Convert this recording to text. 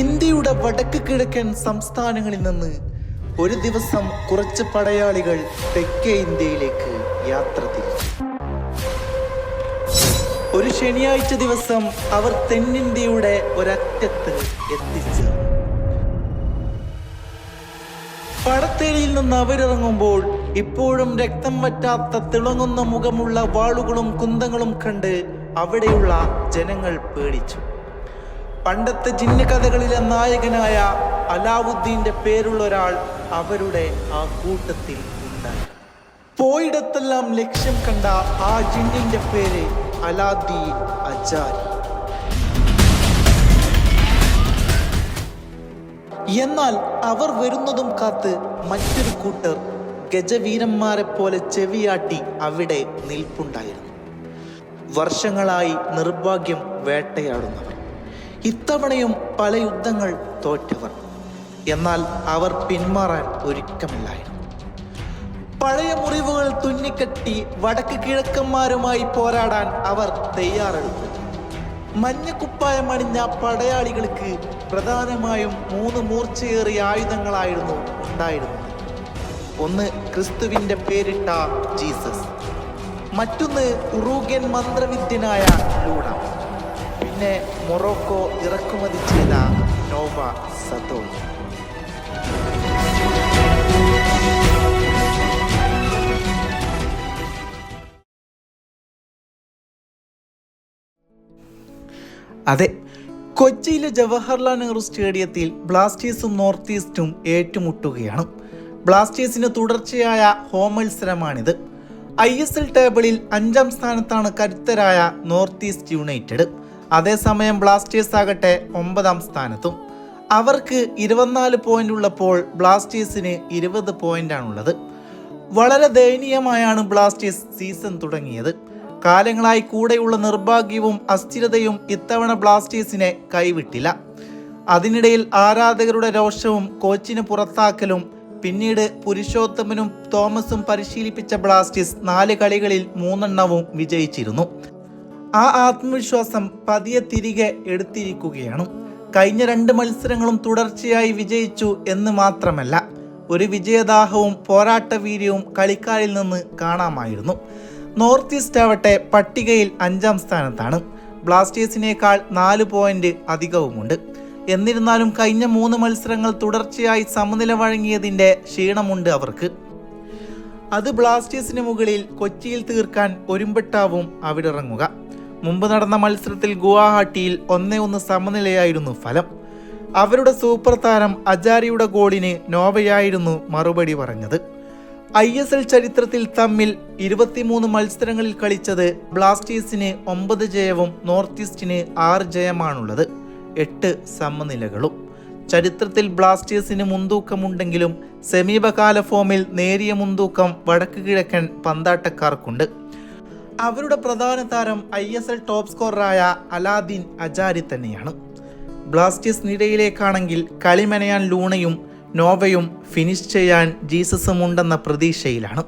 ഇന്ത്യയുടെ വടക്ക് കിഴക്കൻ സംസ്ഥാനങ്ങളിൽ നിന്ന് ഒരു ദിവസം കുറച്ച് പടയാളികൾ തെക്കേ ഇന്ത്യയിലേക്ക് യാത്ര തിരിച്ചു. ഒരു ശനിയാഴ്ച ദിവസം അവർ തെന്നിന്ത്യയുടെ ഒരറ്റത്ത് എത്തിച്ചേർന്നു. പടത്തേരിയിൽ നിന്ന് അവരിറങ്ങുമ്പോൾ ഇപ്പോഴും രക്തം വറ്റാത്ത തിളങ്ങുന്ന മുഖമുള്ള വാളുകളും കുന്തങ്ങളും കണ്ട് അവിടെയുള്ള ജനങ്ങൾ പേടിച്ചു. പണ്ടത്തെ ജിന്ന കഥകളിലെ നായകനായ അലാവുദ്ദീന്റെ പേരുള്ള ഒരാൾ അവരുടെ ആ കൂട്ടത്തിൽ ഉണ്ടായി. പോയിടത്തെല്ലാം ലക്ഷ്യം കണ്ട ആ ജിന്നിന്റെ പേര് അലാദ്ദീൻ അജാരി. എന്നാൽ അവർ വരുന്നതും കാത്ത് മറ്റൊരു കൂട്ടർ ഗജവീരന്മാരെ പോലെ ചെവിയാട്ടി അവിടെ നിൽപ്പുണ്ടായിരുന്നു. വർഷങ്ങളായി നിർഭാഗ്യം വേട്ടയാടുന്നവർ. ഇത്തവണയും പല യുദ്ധങ്ങൾ തോറ്റവർ. എന്നാൽ അവർ പിന്മാറാൻ ഒരുക്കമില്ലായിരുന്നു. പഴയ മുറിവുകൾ തുന്നിക്കെട്ടി വടക്ക് കിഴക്കന്മാരുമായി പോരാടാൻ അവർ തയ്യാറെടുത്തു. മഞ്ഞക്കുപ്പായം അണിഞ്ഞ പടയാളികൾക്ക് പ്രധാനമായും മൂന്ന് മൂർച്ചയേറിയ ആയുധങ്ങളായിരുന്നു ഉണ്ടായിരുന്നത്. ഒന്ന് ക്രിസ്തുവിന്റെ പേരിട്ട ജീസസ്. മറ്റൊന്ന് ഉറൂഗ്യൻ മന്ത്രവിദ്യനായ ലൂണ. പിന്നെ മൊറോക്കോ ഇറക്കുമതി ചെയ്ത നോവ സതോ. അതെ കൊച്ചിയിലെ ജവഹർലാൽ നെഹ്റു സ്റ്റേഡിയത്തിൽ ബ്ലാസ്റ്റേഴ്സും നോർത്ത് ഈസ്റ്റും ഏറ്റുമുട്ടുകയാണ്. ബ്ലാസ്റ്റേഴ്സിന് തുടർച്ചയായ ഹോം മത്സരമാണിത്. ഐ എസ് എൽ ടേബിളിൽ അഞ്ചാം സ്ഥാനത്താണ് കരുത്തരായ നോർത്ത് ഈസ്റ്റ് യുണൈറ്റഡ്. അതേസമയം ബ്ലാസ്റ്റേഴ്സ് ആകട്ടെ ഒമ്പതാം സ്ഥാനത്തും. അവർക്ക് ഇരുപത്തിനാല് പോയിന്റ് ഉള്ളപ്പോൾ ബ്ലാസ്റ്റേഴ്സിന് ഇരുപത് പോയിന്റാണുള്ളത് വളരെ ദയനീയമായാണ് ബ്ലാസ്റ്റേഴ്സ് സീസൺ തുടങ്ങിയത്. കാലങ്ങളായി കൂടെയുള്ള നിർഭാഗ്യവും അസ്ഥിരതയും ഇത്തവണ ബ്ലാസ്റ്റേഴ്സിനെ കൈവിട്ടില്ല. അതിനിടയിൽ ആരാധകരുടെ രോഷവും കോച്ചിന് പുറത്താക്കലും പിന്നീട് പുരുഷോത്തമനും തോമസും പരിശീലിപ്പിച്ച ബ്ലാസ്റ്റേഴ്സ് നാല് കളികളിൽ മൂന്നെണ്ണവും വിജയിച്ചിരുന്നു. ആ ആത്മവിശ്വാസം പതിയെ തിരികെ എടുത്തിരിക്കുകയാണ്. കഴിഞ്ഞ രണ്ട് മത്സരങ്ങളും തുടർച്ചയായി വിജയിച്ചു എന്ന് മാത്രമല്ല ഒരു വിജയദാഹവും പോരാട്ടവീര്യവും കളിക്കാരിൽ നിന്ന് കാണാമായിരുന്നു. നോർത്ത് ഈസ്റ്റ് ആവട്ടെ പട്ടികയിൽ അഞ്ചാം സ്ഥാനത്താണ്. ബ്ലാസ്റ്റേഴ്സിനേക്കാൾ നാല് പോയിന്റ് അധികവുമുണ്ട്. എന്നിരുന്നാലും കഴിഞ്ഞ മൂന്ന് മത്സരങ്ങൾ തുടർച്ചയായി സമനില വഴങ്ങിയതിന്റെ ക്ഷീണമുണ്ട് അവർക്ക്. അത് ബ്ലാസ്റ്റേഴ്സിന് മുകളിൽ കൊച്ചിയിൽ തീർക്കാൻ ഒരുമ്പെട്ടാവും അവിടിറങ്ങുക. മുമ്പ് നടന്ന മത്സരത്തിൽ ഗുവാഹട്ടിയിൽ ഒന്നേ ഒന്ന് സമനിലയായിരുന്നു ഫലം. അവരുടെ സൂപ്പർ താരം അജാരിയുടെ ഗോളിന് നോവയായിരുന്നു മറുപടി പറഞ്ഞത്. ഐ എസ് എൽ ചരിത്രത്തിൽ തമ്മിൽ ഇരുപത്തിമൂന്ന് മത്സരങ്ങളിൽ കളിച്ചത് ബ്ലാസ്റ്റേഴ്സിന് ഒമ്പത് ജയവും നോർത്ത് ഈസ്റ്റിന് ആറ് ജയമാണുള്ളത്. എട്ട് സമനിലകളും. ചരിത്രത്തിൽ ബ്ലാസ്റ്റേഴ്സിന് മുൻതൂക്കമുണ്ടെങ്കിലും സമീപകാല ഫോമിൽ നേരിയ മുൻതൂക്കം വടക്ക് കിഴക്കൻ പന്താട്ടക്കാർക്കുണ്ട്. അവരുടെ പ്രധാന താരം ഐ എസ് എൽ ടോപ്പ് സ്കോററായ അലാദീൻ അജാരി തന്നെയാണ്. ബ്ലാസ്റ്റേഴ്സ് നിരയിലേക്കാണെങ്കിൽ കളിമനയാൻ ലൂണയും നോവയും ഫിനിഷ് ചെയ്യാൻ ജീസസും ഉണ്ടെന്ന പ്രതീക്ഷയിലാണ്.